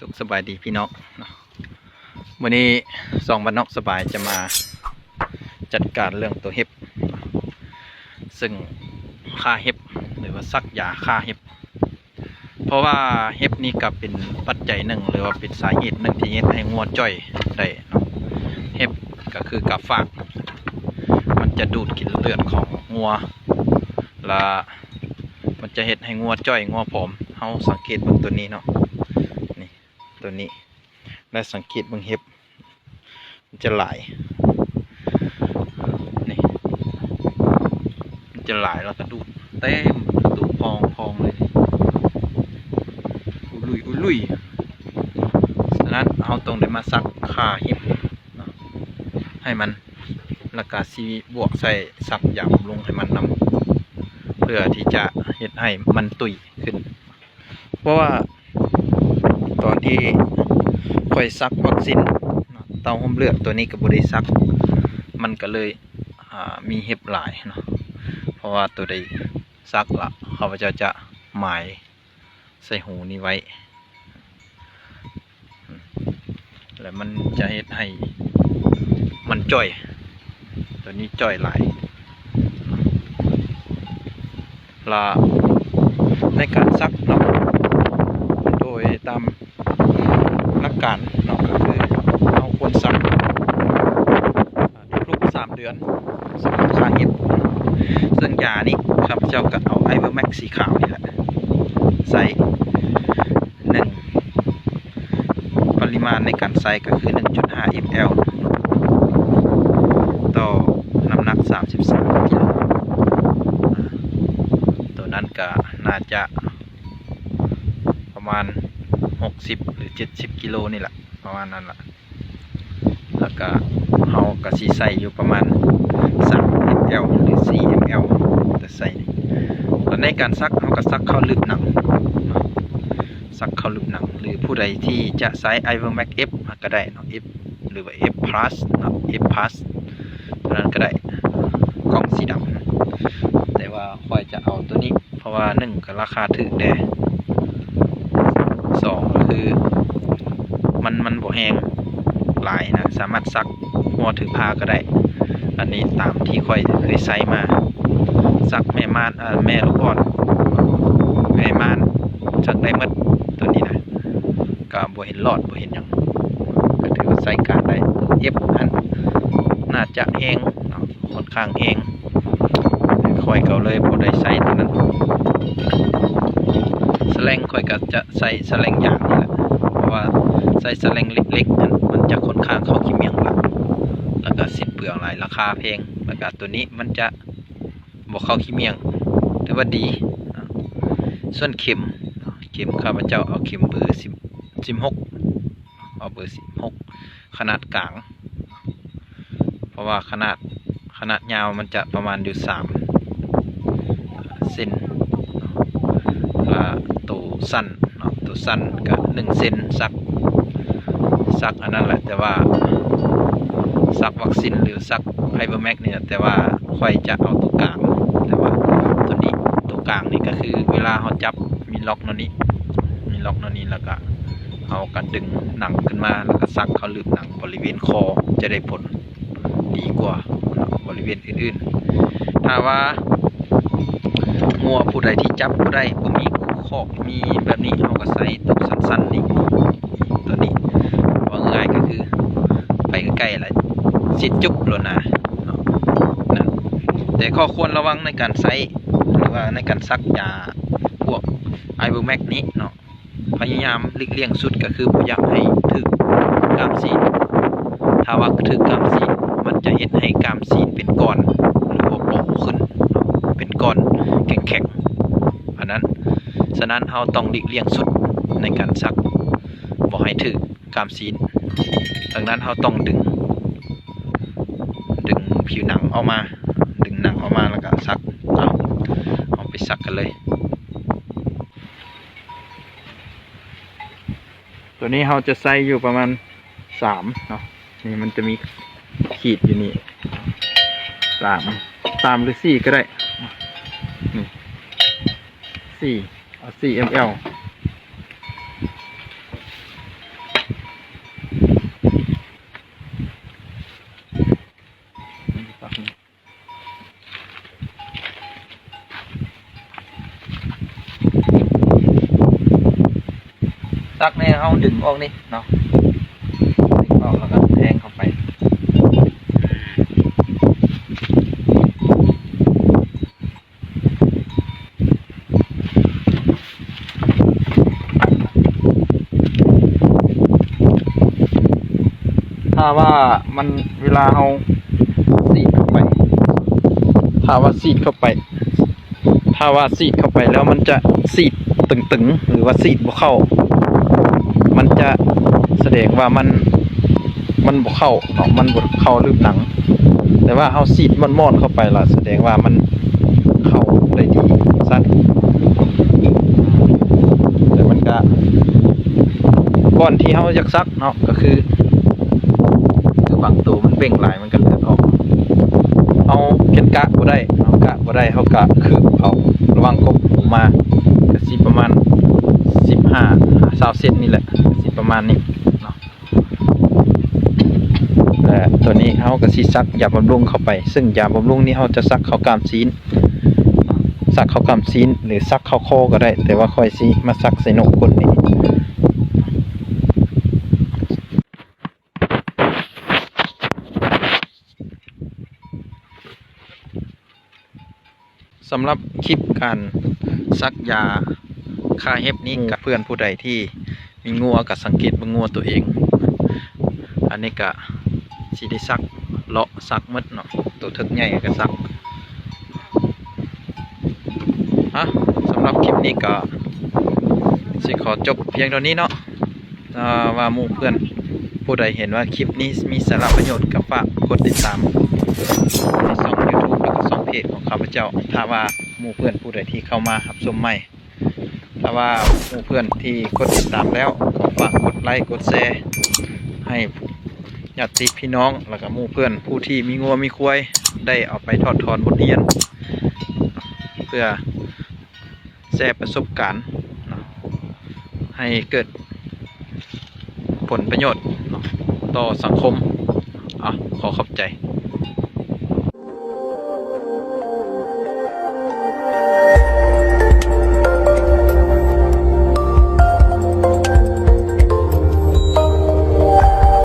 สุขสบายดีพี่น้องวันนี้สองบ้านนอกสบายจะมาจัดการเรื่องตัวเห็บ ซึ่งค่าเห็บหรือว่าซักยาค่าเห็บ เพราะว่าเห็บนี่ก็เป็นปัจจัยหนึ่งหรือว่าเป็นสาเหตุหนึ่งที่เฮ็ดให้งัวจ้อยได้เห็บก็คือกาฝากมันจะดูดกินเลือดของงัวและมันจะเห็ดให้งัวจ้อยงัวผอมเฮาสังเกตบิ่งตัวนี้เนาะ ตัวนี้และสังเกตเบิ่งเห็บมันจะหลายนี่มันจะหลายแล้วก็ดูเต็มดูพองพองเลยอุลุยอุลุยฉะนั้นเราต้องได้มาซักค่าเห็บให้มันแล้วก็ซีบวกใส่สับยำลงให้มันนำเพื่อที่จะเฮ็ดให้มันตุยขึ้น เพราะว่า ที่ค่อยซักวัคซีนเต้าหุ้มเลือดตัวนี้กับบริซัก มันก็เลยมีเห็บหลายเนาะเพราะว่าตัวใดซักละเขาพเจ้าจะหมายใส่หูนี้ไว้ แล้วมันจะเฮ็ดให้มันจ่อย ตัวนี้จ่อยหลายลาในการซักเนาะ โดยตามหลักการเนาะก็คือเราควรซักทุกๆสามเดือนสำหรับค่าเห็บซึ่งยานี้ครับเจ้าก็เอาไอเวอร์แม็ก สีขาวนี่แหละใส่หนึ่งปริมาณในการใส่ก็คือ 1.5 ml ต่อน้ำหนัก 33กิโลตัวนั้นก็น่าจะประมาณ 60 หรือ 70 กิโลนี่แหละประมาณนั้นแหละแล้วก็เฮากะสิใส่อยู่ประมาณ3 ml หรือ4 ml แต่ใส่ แล้วในการซักเฮาก็ซักเข้าลึกหนังซักเข้าลึกหนัง หรือผู้ใดที่จะใช้ Ivermax F ก็ได้เนาะ F หรือว่า F plus เนาะ F plus ตัวนั้นก็ได้กล่องสีดำแต่ว่าค่อยจะเอาตัวนี้ เพราะว่าหนึ่งก็ราคาถูกแด่สองก็คือ มันมันบ่แห้งหลายนะ สามารถซักหัวถือผ้าก็ได้ อันนี้ตามที่ค่อยเคยใช้มา ซักแม่ม่านแม่ลูกอ่อนแม่ม่านซักได้มดตัวนี้นะก็บ่เห็นหลอดบ่เห็นยังก็ถือว่าใช้การได้เอฟอันน่าจะแห้งค่อนข้างแห้งค่อยก็เลยบ่ได้ใช้ตัวนั้นสแลงค่อยก็จะใส่สแลงยางนี่แหละเพราะว่าใส่สแลงเล็กๆนั้นมันจะค่อนข้างเข้าขี้เมียงหลักแล้วก็สิ้นเปลืองหลายราคาแพงแล้วก็ตัวนี้มันจะ บ่เข้าขี้เมียงถือว่าดี ส่วนเข็มเข็มข้าพเจ้าเอาเข็มเบอร์สิบสิบหกเอาเบอร์สิบหกขนาดกลาง เพราะว่าขนาดขนาดยาวมันจะประมาณอยู่สามเซนตัวสั้นตัวสั้นก็หนึ่งเซนสักสักอันนั้นแหละแต่ว่าสักวัคซีนหรือสักไฮเบอร์แม็กเนี่ยแต่ว่าค่อยจะเอาตัวกลาง แต่ว่าตัวนี้ตัวกลางนี่ก็คือเว ลาเขาจับมีล็อกโนนี้ มีล็อกโนนี้แล้วก็เอากันดึงหนังขึ้นมาแล้วก็ซักเขาลืบหนังบริเวณคอจะได้ผลดีกว่าบริเวณอื่นๆ ถ้าว่างัวผู้ใดที่จับผู้ใดบ่มีขอกมีแบบนี้เอาก็ใส่ตัวสั้นๆนี่ตัวนี้ว่าง่ายก็คือ ไปใกล้ๆแล้วสิจุบโลนะเนะนั่นแต่ข้อควรระวังในการใส่หรือว่าในการซักยา พวกไอบูแมกนี้เนาะพยายามหลีกเลี่ยงสุดก็คือพยายามให้ถึกกามสีนถ้าว่าถึกกามสีนมันจะเห็นให้กามสีนเป็นก้อนหรือว่าโปะขึ้นเป็นก้อนแข็งๆเพราะนั้นฉะนั้นเราต้องหลีกเลี่ยงสุดในการซักบอกให้ถือกามซีนดังนั้นเราต้องดึง ดึงผิวหนังออกมา ดึงหนังออกมาแล้วก็ซักเอาเอาไปซักกันเลย ตัวนี้เราจะใส่อยู่ประมาณสามเนาะนี่มันจะมีขีดอยู่นี่สามสามหรือสี่ก็ได้สี่เอาสี่ ml ซักเนี่ยเขาดึงออกนี่เนาะดึงออกแล้วก็แทงเข้าไปถ้าว่ามันเวลาเราสีดเข้าไป ถ้าว่าสีดเข้าไป ถ้าว่าสีดเข้าไปแล้วมันจะสีดตึงๆ หรือว่าสีดบ่เข้า มันจะแสดงว่ามันมันบ่เข้าเนาะมันบ่เข้าลืบหนัง แต่ว่าเอาสีดมันมอนเข้าไปล่ะแสดงว่ามันเข้าได้ดีสั้นแต่มันก็ก่อนที่เฮาอยากซักเนาะก็คือคือบางตัวมันเบ่งหลายมันก็เลือดออกเอาเกนกะบ่ได้เอากะบ่ได้เฮากะคือเอาระวังกบหูมาก็สิประมาณ15 20เซนนี่แหละ ประมาณนี้เนาะและตัวนี้เฮาก็สิซักยาบำรุงเข้าไป ซึ่งยาบำรุงนี้เฮาจะซักเข้ากามซีนซักเข้ากามซีนหรือซักเข้าคอก็ได้ แต่ว่าค่อยสิมาซักใส่นกคนนี้สำหรับคลิปการซักยาฆ่าเห็บนี้กับเพื่อนผู้ใดที่ มีงัวกับสังเกตเบงงัวตัวเอง อันนี้ก็สิได้ซักเลาะซักหมดเนาะตัวทึกใหญ่ก็ซักฮะสำหรับคลิปนี้ก็สิขอจบเพียงเท่านี้เนาะว่ามู่เพื่อนผู้ใดเห็นว่าคลิปนี้มีสาระประโยชน์ก็ฝากกดติดตามในช่อง YouTube แล้วก็ช่องเพจของข้าพเจ้าถ้าว่ามู่เพื่อนผู้ใดที่เข้ามารับชมใหม่ ถ้าว่ามู่เพื่อนที่กดติดตามแล้วก็ฝากกดไลค์กดแชร์ให้ญาติพี่น้องแล้วก็หมู่เพื่อนผู้ที่มีงัวมีควายได้เอาไปทอดทอนบทเรียน เพื่อแชร์ประสบการณ์ให้เกิดผลประโยชน์ต่อสังคมอะขอขอบใจ